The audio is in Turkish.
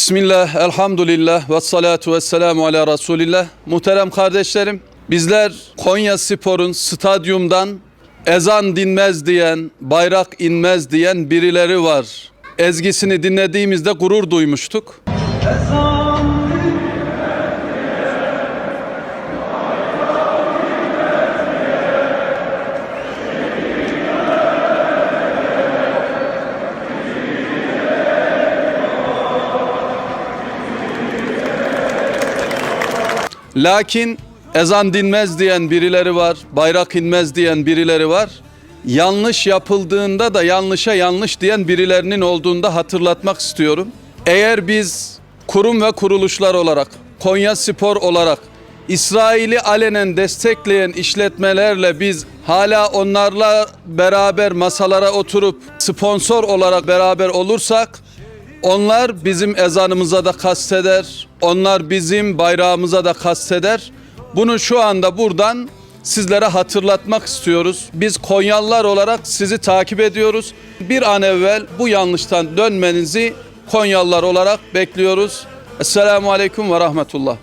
Bismillah, elhamdülillah ve salatu ve selamu ala Resulillah. Muhterem kardeşlerim, bizler Konya Spor'un stadyumdan ezan dinmez diyen, bayrak inmez diyen birileri var. Ezgisini dinlediğimizde gurur duymuştuk. Lakin ezan dinmez diyen birileri var, bayrak inmez diyen birileri var. Yanlış yapıldığında da yanlışa yanlış diyen birilerinin olduğunu da hatırlatmak istiyorum. Eğer biz kurum ve kuruluşlar olarak, Konya Spor olarak İsrail'i alenen destekleyen işletmelerle biz hala onlarla beraber masalara oturup sponsor olarak beraber olursak onlar bizim ezanımıza da kasteder. Onlar bizim bayrağımıza da kasteder. Bunu şu anda buradan sizlere hatırlatmak istiyoruz. Biz Konyalılar olarak sizi takip ediyoruz. Bir an evvel bu yanlıştan dönmenizi Konyalılar olarak bekliyoruz. Esselamu Aleyküm ve Rahmetullah.